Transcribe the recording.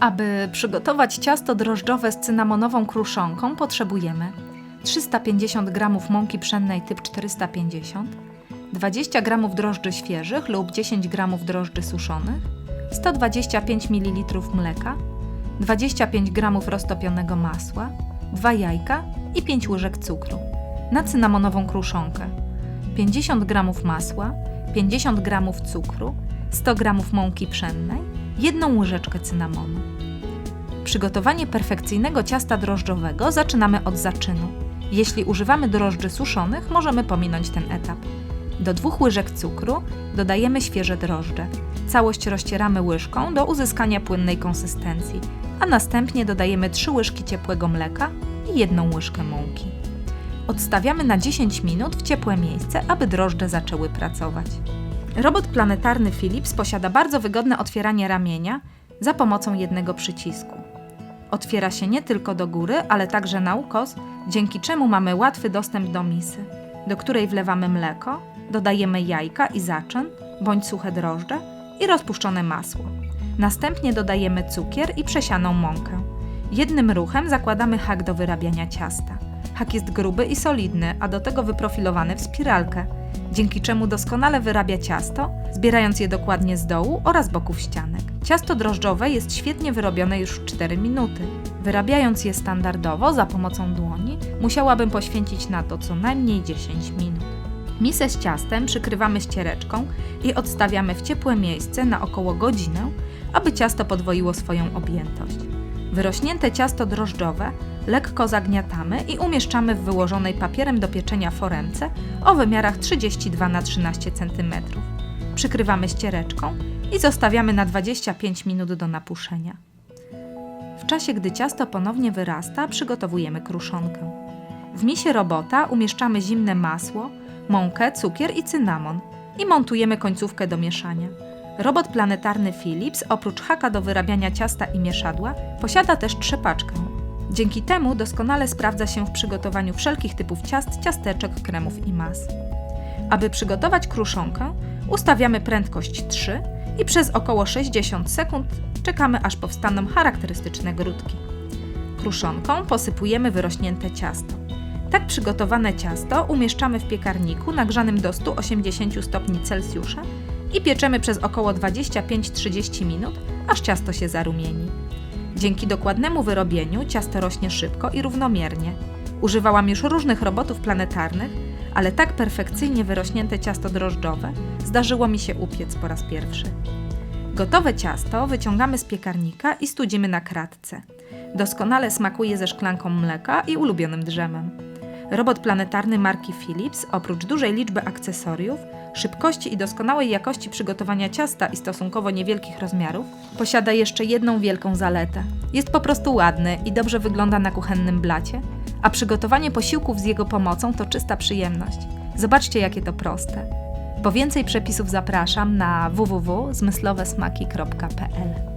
Aby przygotować ciasto drożdżowe z cynamonową kruszonką potrzebujemy 350 g mąki pszennej typ 450, 20 g drożdży świeżych lub 10 g drożdży suszonych, 125 ml mleka, 25 g roztopionego masła, 2 jajka i 5 łyżek cukru. Na cynamonową kruszonkę 50 g masła, 50 g cukru, 100 g mąki pszennej, jedną łyżeczkę cynamonu. Przygotowanie perfekcyjnego ciasta drożdżowego zaczynamy od zaczynu. Jeśli używamy drożdży suszonych, możemy pominąć ten etap. Do dwóch łyżek cukru dodajemy świeże drożdże. Całość rozcieramy łyżką do uzyskania płynnej konsystencji, a następnie dodajemy 3 łyżki ciepłego mleka i jedną łyżkę mąki. Odstawiamy na 10 minut w ciepłe miejsce, aby drożdże zaczęły pracować. Robot planetarny Philips posiada bardzo wygodne otwieranie ramienia za pomocą jednego przycisku. Otwiera się nie tylko do góry, ale także na ukos, dzięki czemu mamy łatwy dostęp do misy, do której wlewamy mleko, dodajemy jajka i zaczyn bądź suche drożdże i rozpuszczone masło. Następnie dodajemy cukier i przesianą mąkę. Jednym ruchem zakładamy hak do wyrabiania ciasta. Hak jest gruby i solidny, a do tego wyprofilowany w spiralkę, dzięki czemu doskonale wyrabia ciasto, zbierając je dokładnie z dołu oraz boków ścianek. Ciasto drożdżowe jest świetnie wyrobione już w 4 minuty. Wyrabiając je standardowo za pomocą dłoni, musiałabym poświęcić na to co najmniej 10 minut. Misę z ciastem przykrywamy ściereczką i odstawiamy w ciepłe miejsce na około godzinę, aby ciasto podwoiło swoją objętość. Wyrośnięte ciasto drożdżowe lekko zagniatamy i umieszczamy w wyłożonej papierem do pieczenia foremce o wymiarach 32 na 13 cm. Przykrywamy ściereczką i zostawiamy na 25 minut do napuszenia. W czasie, gdy ciasto ponownie wyrasta, przygotowujemy kruszonkę. W misie robota umieszczamy zimne masło, mąkę, cukier i cynamon i montujemy końcówkę do mieszania. Robot planetarny Philips oprócz haka do wyrabiania ciasta i mieszadła posiada też trzepaczkę. Dzięki temu doskonale sprawdza się w przygotowaniu wszelkich typów ciast, ciasteczek, kremów i mas. Aby przygotować kruszonkę, ustawiamy prędkość 3 i przez około 60 sekund czekamy aż powstaną charakterystyczne grudki. Kruszonką posypujemy wyrośnięte ciasto. Tak przygotowane ciasto umieszczamy w piekarniku nagrzanym do 180 stopni Celsjusza i pieczemy przez około 25-30 minut, aż ciasto się zarumieni. Dzięki dokładnemu wyrobieniu ciasto rośnie szybko i równomiernie. Używałam już różnych robotów planetarnych, ale tak perfekcyjnie wyrośnięte ciasto drożdżowe zdarzyło mi się upiec po raz pierwszy. Gotowe ciasto wyciągamy z piekarnika i studzimy na kratce. Doskonale smakuje ze szklanką mleka i ulubionym drzemem. Robot planetarny marki Philips, oprócz dużej liczby akcesoriów, szybkości i doskonałej jakości przygotowania ciasta i stosunkowo niewielkich rozmiarów, posiada jeszcze jedną wielką zaletę. Jest po prostu ładny i dobrze wygląda na kuchennym blacie, a przygotowanie posiłków z jego pomocą to czysta przyjemność. Zobaczcie, jakie to proste. Po więcej przepisów zapraszam na www.zmysłowesmaki.pl.